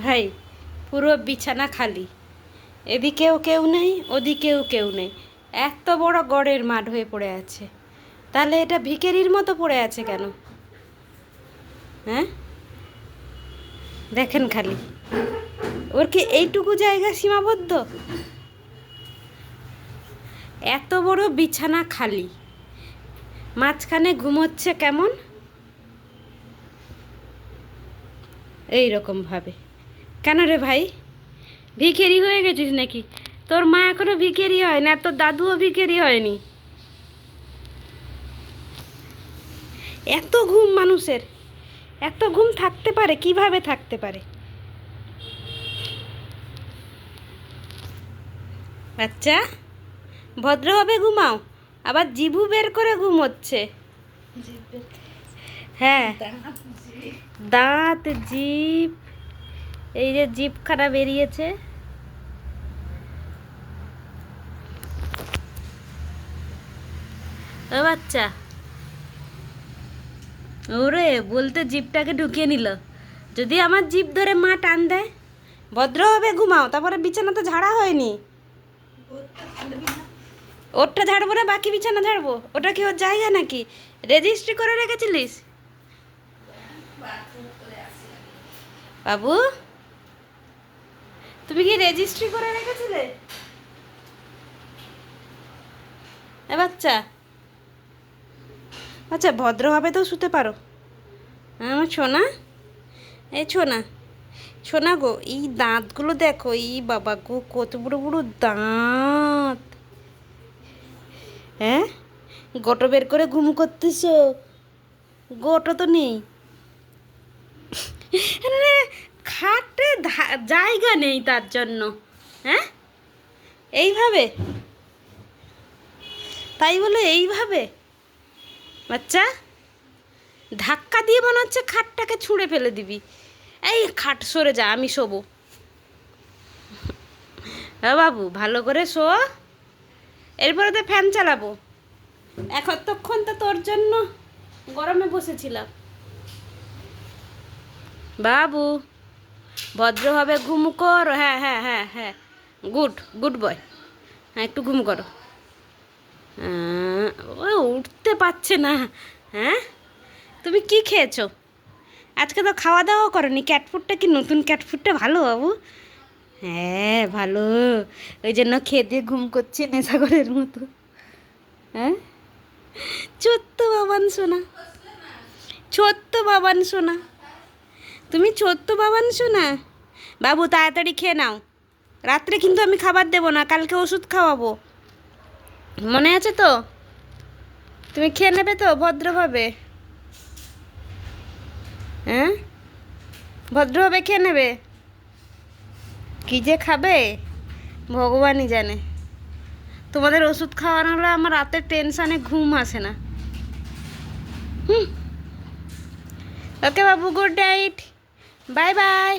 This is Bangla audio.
ভাই, পুরো বিছানা খালি। এদিকেও কেউ নেই, ওদিকেও কেউ নেই। এত বড় গড়ের মাঠ হয়ে পড়ে আছে। তাহলে এটা ভিকেরির মতো পড়ে আছে কেন? হ্যাঁ? দেখেন খালি। ওর কি এইটুকু জায়গা সীমাবদ্ধ? এত বড় বিছানা খালি। মাঝখানে ঘুমোচ্ছে কেমন? এই রকম ভাবে। কেন রে ভাই? ভিখেরি হয়ে গেছিস নাকি? তোর মা এখনও ভিখেরি হয় না তোর দাদুও ভিখেরি হয়নি। এত ঘুম মানুষের এত ঘুম থাকতে পারে কীভাবে থাকতে পারে? আচ্ছা ভদ্রভাবে ঘুমাও আবার জিভু বের করে ঘুমোচ্ছে। হ্যাঁ। দাঁত জিভ। এই যে জিপ জিভখানা বেরিয়েছে। ও বাচ্চা। ওরে, বলতে জিপটাকে ঢুকিয়ে নিল। যদি আমার জিপ ধরে মা টান দেয়, ভদ্রভাবে ঘুমাও, তারপরে বিছানা তো ঝাড়া হয়নি। ওরটা ঝাড়বো না, বাকি বিছানা ঝাড়বো? ওটা কি ওর জায়গা নাকি? রেজিস্ট্রি করে রেখেছিলিস? বাবু তুমি কি রেজিস্ট্রি করে রেখেছিলে? এ বাচ্চা। আচ্ছা ভদ্রভাবে তো শুতে পারো। হ্যাঁ, আমার ছোনা এই ছোনা ছোনা গো এই দাঁতগুলো দেখো এই বাবা গো কত বড় বড় দাঁত। হ্যাঁ? গোটো বের করে ঘুম করতেছ? গোটো তো নেই। জায়গা নেই তার জন্য হ্যাঁ? এইভাবে? তাই বলে এইভাবে? বাচ্চা, ধাক্কা দিয়ে মনে হচ্ছে খাটটাকে ছুঁড়ে ফেলে দিবি। এই খাট সরে যা, আমি শোবো। হ্যাঁ বাবু, ভালো করে শো। এরপরে তো ফ্যান চালাবো। এতক্ষণ তো তোর জন্য গরমে বসেছিলাম। বাবু। ভদ্রভাবে ঘুম কর। হ্যাঁ হ্যাঁ হ্যাঁ হ্যাঁ। Good good boy. হ্যাঁ একটু ঘুম করো। ও উঠতে পারছে না। হ্যাঁ? তুমি কি খেয়েছো? আজকে তো খাওয়া দাওয়া করনি ক্যাটফুডটা কি নতুন ক্যাটফুডটা ভালো বাবু? হ্যাঁ ভালো। ওই জন্য খেয়ে দিয়ে ঘুম করছে নেশাগরের মতো। হ্যাঁ? ছোট্ট বাবান সোনা। ছোট্ট বাবান সোনা। তুমি ছোট্ট বাবান সোনা বাবু, তাড়াতাড়ি খেয়ে নাও। রাত্রে কিন্তু আমি খাবার দেবো না, কালকে ওষুধ খাওয়াবো। মনে আছে তো? তুমি খেয়ে নেবে তো, ভদ্রভাবে? হ্যাঁ? ভদ্রভাবে খেয়ে নেবে? কি যে খাবে? ভগবানই জানে। তোমাদের ওষুধ খাওয়ানো হলে আমার রাতের টেনশানে ঘুম আসে না। হুম। ওকে বাবু, গুড নাইট। Bye bye